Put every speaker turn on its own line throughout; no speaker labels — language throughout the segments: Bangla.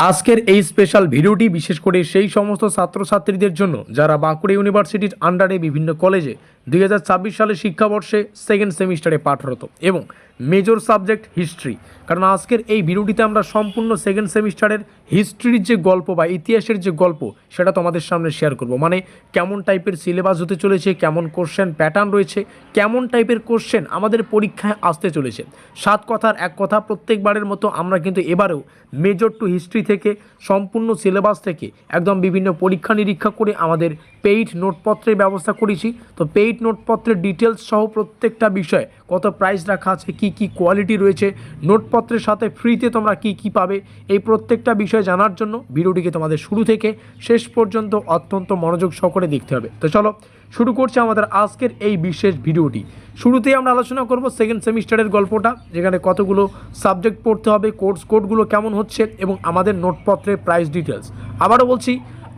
আজকের এই স্পেশাল ভিডিওটি বিশেষ করে সেই সমস্ত ছাত্রছাত্রীদের জন্য যারা বাঁকুড়া ইউনিভার্সিটির আন্ডারে বিভিন্ন কলেজে দুই হাজার ছাব্বিশ সালে শিক্ষাবর্ষে সেকেন্ড সেমিস্টারে পাঠরত এবং মেজর সাবজেক্ট হিস্ট্রি কারণ আজকের এই ভিডিওটিতে আমরা সম্পূর্ণ সেকেন্ড সেমিস্টারের হিস্ট্রির যে গল্প বা ইতিহাসের যে গল্প, সেটা তোমাদের সামনে শেয়ার করব। মানে কেমন টাইপের সিলেবাস হতে চলেছে, কেমন কোশ্চেন প্যাটার্ন রয়েছে, কেমন টাইপের কোশ্চেন আমাদের পরীক্ষায় আসতে চলেছে। সাত কথার এক কথা প্রত্যেকবারের মতো আমরা কিন্তু এবারেও মেজর টু হিস্ট্রি থেকে, সম্পূর্ণ সিলেবাস থেকে একদম বিভিন্ন পরীক্ষা নিরীক্ষা করে আমাদের পেইড নোটপত্রের ব্যবস্থা করেছি। তো পেইড নোটপত্রের ডিটেলস সহ প্রত্যেকটা বিষয় কত প্রাইস রাখা আছে, কি কি কোয়ালিটি রয়েছে, নোটপত্রের সাথে ফ্রিতে তোমরা কি কি পাবে, এই প্রত্যেকটা বিষয় জানার জন্য ভিডিওটিকে তোমাদের শুরু থেকে শেষ পর্যন্ত অত্যন্ত মনোযোগ সহকারে দেখতে হবে। তো চলো, শুরু করছে আমাদের আজকের এই বিশেষ ভিডিওটি। শুরুতেই আমরা আলোচনা করব সেকেন্ড সেমিস্টারের গল্পটা, যেখানে কতগুলো সাবজেক্ট পড়তে হবে কোর্স কোডগুলো কেমন হচ্ছে, এবং আমাদের নোটপত্রের প্রাইস ডিটেলস আবারও বলছি,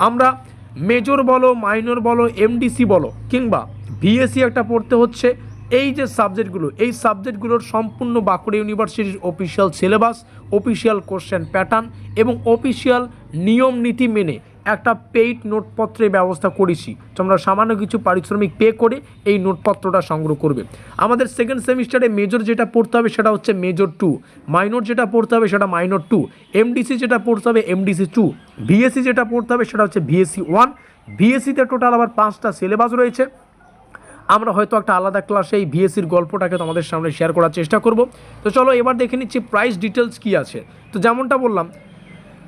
আমরা মেজর বলো, মাইনর বলো এমডিসি বলো, কিংবা বিএসসি একটা পড়তে হচ্ছে, এই যে সাবজেক্টগুলো, এই সাবজেক্টগুলোর সম্পূর্ণ বাঁকুড়া ইউনিভার্সিটির official syllabus official question pattern এবং অফিসিয়াল নিয়ম নীতি মেনে একটা পেইড নোটপত্রের ব্যবস্থা করেছি। তোমরা সামান্য কিছু পারিশ্রমিক পে করে এই নোটপত্রটা সংগ্রহ করবে। আমাদের সেকেন্ড সেমিস্টারে মেজর যেটা পড়তে হবে সেটা হচ্ছে মেজর টু মাইনর যেটা পড়তে হবে সেটা মাইনর টু এমডিসি যেটা পড়তে হবে এমডিসি টু ভিএসসি যেটা পড়তে হবে সেটা হচ্ছে ভিএসসি ওয়ান ভিএসসিতে টোটাল আবার পাঁচটা সিলেবাস রয়েছে। আমরা হয়তো একটা আলাদা ক্লাসে এই ভিএসির গল্পটাকে তোমাদের সামনে শেয়ার করার চেষ্টা করব। তো চলো এবার দেখে নিচ্ছি প্রাইস ডিটেলস কী আছে। তো যেমনটা বললাম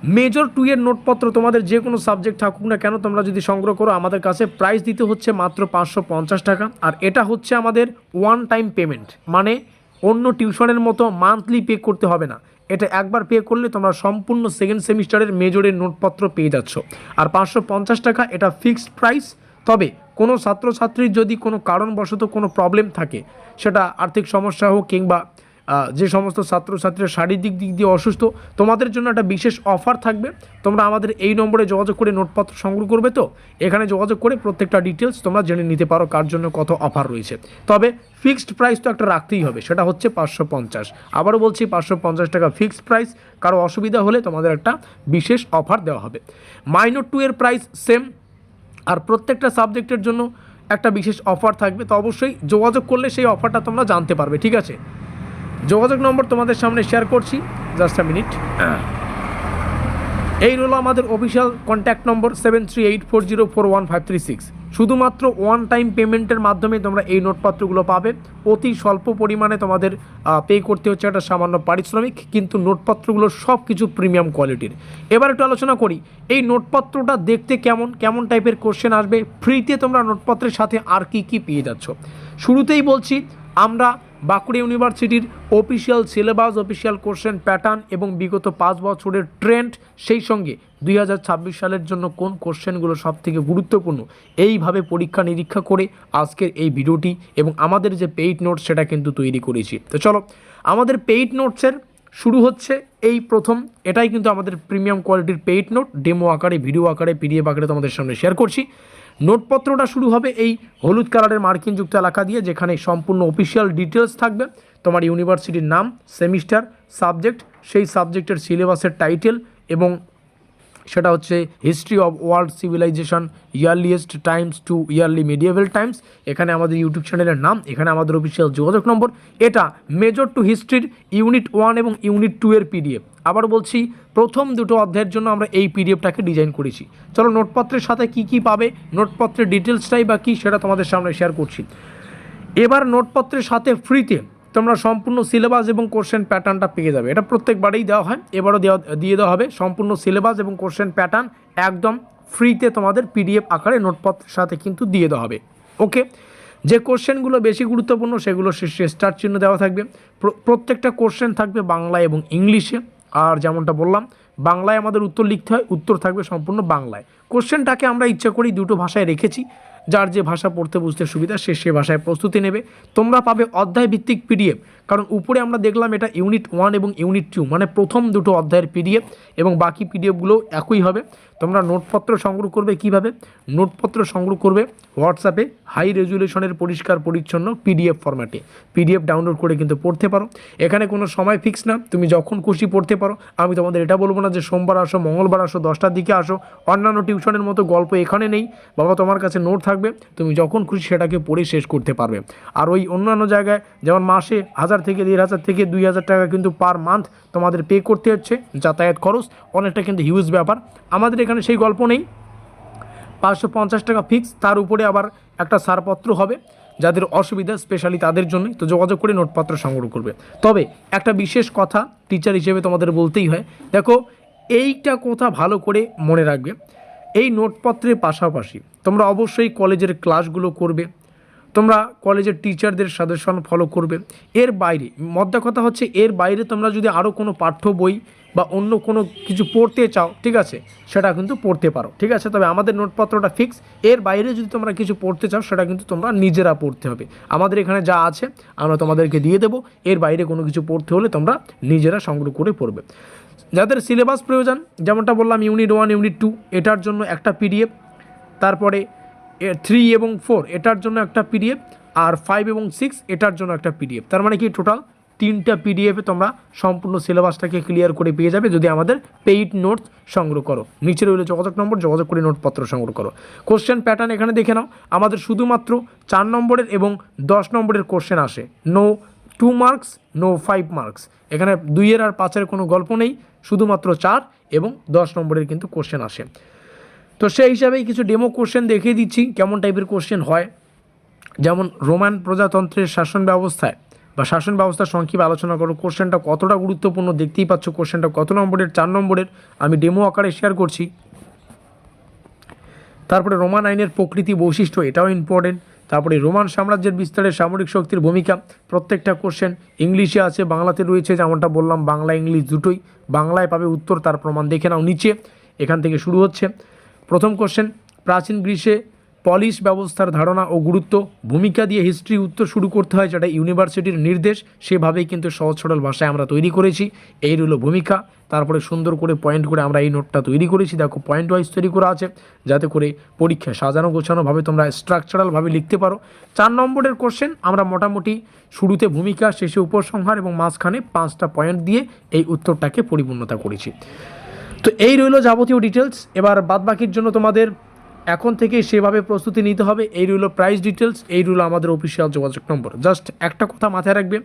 মেজর টু এর নোটপত্র তোমাদের যে কোনো সাবজেক্ট থাকুক না কেন, তোমরা যদি সংগ্রহ করো, আমাদের কাছে প্রাইস দিতে হচ্ছে মাত্র পাঁচশো পঞ্চাশ টাকা। আর এটা হচ্ছে আমাদের ওয়ান টাইম পেমেন্ট মানে অন্য টিউশনের মতো মান্থলি পে করতে হবে না। এটা একবার পে করলে তোমরা সম্পূর্ণ সেকেন্ড সেমিস্টারের মেজরের নোটপত্র পেয়ে যাচ্ছ। আর পাঁচশো পঞ্চাশ টাকা, এটা ফিক্সড প্রাইস তবে কোনো ছাত্রছাত্রীর যদি কোনো কারণবশত কোনো প্রবলেম থাকে, সেটা আর্থিক সমস্যা হোক কিংবা যে সমস্ত ছাত্রছাত্রীরা শারীরিক দিক দিয়ে অসুস্থ, তোমাদের জন্য একটা বিশেষ অফার থাকবে। তোমরা আমাদের এই নম্বরে যোগাযোগ করে নোটপত্র সংগ্রহ করবে তো? এখানে যোগাযোগ করে প্রত্যেকটা ডিটেলস তোমরা জেনে নিতে পারো কার জন্য কত অফার রয়েছে। তবে ফিক্সড প্রাইস তো একটা রাখতেই হবে, সেটা হচ্ছে পাঁচশো পঞ্চাশ। আবারও বলছি, পাঁচশো পঞ্চাশ টাকা ফিক্সড প্রাইস কারও অসুবিধা হলে তোমাদের একটা বিশেষ অফার দেওয়া হবে। মাইনর টু এর প্রাইস সেম আর প্রত্যেকটা সাবজেক্টের জন্য একটা বিশেষ অফার থাকবে। তো অবশ্যই যোগাযোগ করলে সেই অফারটা তোমরা জানতে পারবে, ঠিক আছে? যোগাযোগ নম্বর তোমাদের সামনে শেয়ার করছি জাস্ট আ মিনিট এই হলো আমাদের official contact number seven three eight four zero four one five three six শুধুমাত্র ওয়ান টাইম পেমেন্টের মাধ্যমে তোমরা এই নোটপত্রগুলো পাবে। অতি স্বল্প পরিমাণে তোমাদের পে করতে হচ্ছে একটা সামান্য পারিশ্রমিক কিন্তু নোটপত্রগুলো সব কিছু প্রিমিয়াম কোয়ালিটির এবার একটু আলোচনা করি। এই নোটপত্রটা দেখতে কেমন কেমন টাইপের কোশ্চেন আসবে? ফ্রিতে তোমরা নোটপত্রের সাথে আর কি কি পেয়ে যাচ্ছ? শুরুতেই বলছি আমরা বাঁকুড়া ইউনিভার্সিটির official syllabus, official question pattern এবং বিগত পাঁচ বছরের ট্রেন্ড, সেই সঙ্গে দুই হাজার ছাব্বিশ সালের জন্য কোন কোশ্চেনগুলো সব থেকে গুরুত্বপূর্ণ, এইভাবে পরীক্ষা নিরীক্ষা করে আজকের এই ভিডিওটি এবং আমাদের যে পেইড নোটস সেটা কিন্তু তৈরি করেছি। তো চলো, আমাদের পেইড নোটসের শুরু হচ্ছে এই প্রথম, এটাই কিন্তু আমাদের প্রিমিয়াম কোয়ালিটির পেইড নোট, ডেমো আকারে, ভিডিও আকারে, পিডিএফ আকারে তোমাদের সামনে শেয়ার করছি। নোটপত্রটা শুরু হবে এই হলুদ কালারের মার্কিনযুক্ত এলাকা দিয়ে, যেখানে সম্পূর্ণ অফিসিয়াল ডিটেলস থাকবে। তোমার ইউনিভার্সিটির নাম সেমিস্টার সাবজেক্ট সেই সাবজেক্টের সিলেবাসের টাইটেল এবং সেটা হচ্ছে history of world civilization earliest times to early medieval times এখানে আমাদের ইউটিউব চ্যানেলের নাম, এখানে আমাদের অফিসিয়াল যোগাযোগ নম্বর। এটা মেজর টু হিস্ট্রির ইউনিট ওয়ান এবং ইউনিট টু এর পিডিএফ আবার বলছি, প্রথম দুটো অধ্যায়ের জন্য আমরা এই পিডিএফটাকে ডিজাইন করেছি। চলো নোটপত্রের সাথে কি কি পাবে, নোটপত্রের ডিটেলসটাই বা কী সেটা তোমাদের সামনে শেয়ার করছি। এবার নোটপত্রের সাথে ফ্রিতে তোমরা সম্পূর্ণ সিলেবাস এবং কোশ্চেন প্যাটার্নটা পেয়ে যাবে। এটা প্রত্যেকবারেই দেওয়া হয়। এবারও দেওয়া, দিয়ে দেওয়া হবে। সম্পূর্ণ সিলেবাস এবং কোশ্চেন প্যাটার্ন একদম ফ্রিতে তোমাদের পিডিএফ আকারে নোটপত্রের সাথে কিন্তু দিয়ে দেওয়া হবে। ওকে যে কোশ্চেনগুলো বেশি গুরুত্বপূর্ণ, সেগুলো শীর্ষে স্টার চিহ্ন দেওয়া থাকবে। প্র- প্রত্যেকটা কোশ্চেন থাকবে বাংলা এবং ইংলিশে। আর যেমনটা বললাম, বাংলায় আমাদের উত্তর লিখতে হয়, উত্তর থাকবে সম্পূর্ণ বাংলায়। কোশ্চেনটাকে আমরা ইচ্ছা করি দুটো ভাষায় রেখেছি। যার যে ভাষা পড়তে বুঝতে সুবিধা, সে সে ভাষায় প্রস্তুতি নেবে। তোমরা পাবে অধ্যায় ভিত্তিক পিডিএফ কারণ উপরে আমরা দেখলাম এটা ইউনিট ওয়ান এবং ইউনিট টু মানে প্রথম দুটো অধ্যায়ের পিডিএফ এবং বাকি পিডিএফগুলো একই হবে। তোমরা নোটপত্র সংগ্রহ করবে কীভাবে? নোটপত্র সংগ্রহ করবে হোয়াটসঅ্যাপে হাই রেজুলেশনের পরিষ্কার পরিচ্ছন্ন পিডিএফ ফরম্যাটে পিডিএফ ডাউনলোড করে কিন্তু পড়তে পারো। এখানে কোনো সময় ফিক্স না। তুমি যখন খুশি পড়তে পারো। আমি তোমাদের এটা বলব না যে সোমবার আসো, মঙ্গলবার আসো, দশটার দিকে আসো। অন্যান্য টিউশনের মতো গল্প এখানে নেই। বাবা, তোমার কাছে নোট থাকবে। তুমি যখন খুশি সেটাকে পড়ে শেষ করতে পারবে। আর ওই অন্যান্য জায়গায়, যেমন মাসে হাজার থেকে দেড় হাজার থেকে দুই হাজার টাকা কিন্তু পার মান্থ তোমাদের পে করতে হচ্ছে। যাতায়াত খরচ অনেকটা কিন্তু হিউজ ব্যাপার। আমাদের এখানে সেই গল্প নেই। পাঁচশো পঞ্চাশ টাকা ফিক্স তার উপরে আবার একটা ছাড়পত্র হবে। যাদের অসুবিধা স্পেশালি তাদের জন্যই। তো যোগাযোগ করে নোটপত্র সংগ্রহ করবে। তবে একটা বিশেষ কথা টিচার হিসেবে তোমাদের বলতেই হয়। দেখো, এইটা কথা ভালো করে মনে রাখবে। এই নোটপত্রের পাশাপাশি তোমরা অবশ্যই কলেজের ক্লাসগুলো করবে। তোমরা কলেজের টিচারদের সাজেশন ফলো করবে। এর বাইরে, মদ্দা কথা হচ্ছে এর বাইরে তোমরা যদি আরও কোনো পাঠ্য বই বা অন্য কোনো কিছু পড়তে চাও, ঠিক আছে? সেটা কিন্তু পড়তে পারো, ঠিক আছে? তবে আমাদের নোটপত্রটা ফিক্স এর বাইরে যদি তোমরা কিছু পড়তে চাও, সেটা কিন্তু তোমরা নিজেরা পড়তে হবে। আমাদের এখানে যা আছে, আমরা তোমাদেরকে দিয়ে দেবো। এর বাইরে কোনো কিছু পড়তে হলে তোমরা নিজেরা সংগ্রহ করে পড়বে। যাদের সিলেবাস প্রয়োজন, যেমনটা বললাম ইউনিট ওয়ান ইউনিট টু এটার জন্য একটা পিডিএফ তারপরে থ্রি এবং ফোর এটার জন্য একটা পিডিএফ আর ফাইভ এবং সিক্স এটার জন্য একটা পিডিএফ তার মানে কি টোটাল তিনটা পিডিএফে তোমরা সম্পূর্ণ সিলেবাসটাকে ক্লিয়ার করে পেয়ে যাবে যদি আমাদের পেইড নোটস সংগ্রহ করো। নিচে রইলে যোগাযোগ নম্বর, যোগাযোগ করে নোটপত্র সংগ্রহ করো। কোশ্চেন প্যাটার্ন এখানে দেখে নাও। আমাদের শুধুমাত্র চার নম্বরের এবং দশ নম্বরের কোশ্চেন আসে। No two marks no five marks এখানে দুইয়ের আর পাঁচের কোনো গল্প নেই, শুধুমাত্র চার এবং দশ নম্বরের কিন্তু কোশ্চেন আসে। তো সেই হিসাবেই কিছু ডেমো কোশ্চেন দেখিয়ে দিচ্ছি, কেমন টাইপের কোশ্চেন হয়। যেমন রোমান প্রজাতন্ত্রের শাসন ব্যবস্থায় বা শাসন ব্যবস্থার সংক্ষেপে আলোচনা করো কোশ্চেনটা কতটা গুরুত্বপূর্ণ, দেখতেই পাচ্ছ কোশ্চেনটা কত নম্বরের, চার নম্বরের, আমি ডেমো আকারে শেয়ার করছি। তারপরে রোমান আইনের প্রকৃতি বৈশিষ্ট্য, এটাও ইম্পর্টেন্ট তারপরে রোমান সাম্রাজ্যের বিস্তারে সামরিক শক্তির ভূমিকা। প্রত্যেকটা কোশ্চেন ইংলিশে আছে, বাংলাতে রয়েছে, যেমনটা বললাম, বাংলা, ইংলিশ দুটোই। বাংলায় পাবে উত্তর, তার প্রমাণ দেখে নাও নিচে। এখান থেকে শুরু হচ্ছে। প্রথম কোশ্চেন প্রাচীন গ্রীসে পলিশ ব্যবস্থার ধারণা ও গুরুত্ব, ভূমিকা দিয়ে হিস্ট্রি উত্তর শুরু করতে হয় যেটা ইউনিভার্সিটির নির্দেশ, সেভাবেই কিন্তু সহজ সরল ভাষায় আমরা তৈরি করেছি। এই রইল ভূমিকা। তারপরে সুন্দর করে পয়েন্ট করে আমরা এই নোটটা তৈরি করেছি। দেখো পয়েন্ট ওয়াইজ তৈরি করা আছে, যাতে করে পরীক্ষায় সাজানো গোছানোভাবে তোমরা স্ট্রাকচারালভাবে লিখতে পারো। চার নম্বরের কোশ্চেন আমরা মোটামুটি শুরুতে ভূমিকা, শেষে উপসংহার এবং মাঝখানে পাঁচটা পয়েন্ট দিয়ে এই উত্তরটাকে পরিপূর্ণতা করেছি। তো এই রইল যাবতীয় ডিটেলস এবার বাদবাকির জন্য তোমাদের এখন থেকেই সেভাবে প্রস্তুতি নিতে হবে। এই রইল প্রাইস ডিটেলস এই রইল আমাদের অফিসিয়াল যোগাযোগ নম্বর। জাস্ট একটা কথা মাথায় রাখবে,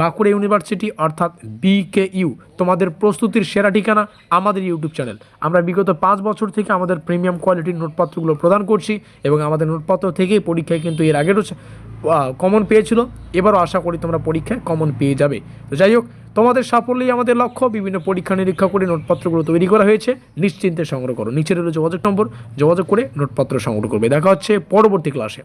বাঁকুড়া ইউনিভার্সিটি অর্থাৎ বিকে ইউ তোমাদের প্রস্তুতির সেরা ঠিকানা আমাদের ইউটিউব চ্যানেল আমরা বিগত পাঁচ বছর থেকে আমাদের প্রিমিয়াম কোয়ালিটির নোটপত্রগুলো প্রদান করছি এবং আমাদের নোটপত্র থেকেই পরীক্ষায় কিন্তু এর আগেরও কমন পেয়েছিল। এবারও আশা করি তোমরা পরীক্ষায় কমন পেয়ে যাবে। তো যাই হোক, তোমাদের সাফল্যই আমাদের লক্ষ্য। বিভিন্ন পরীক্ষা নিরীক্ষা করে নোটপত্রগুলো তৈরি করা হয়েছে। নিশ্চিন্তে সংগ্রহ করো। নিচের যোগাযোগ নম্বর। যোগাযোগ করে নোটপত্র সংগ্রহ করবে। দেখা হচ্ছে পরবর্তী ক্লাসে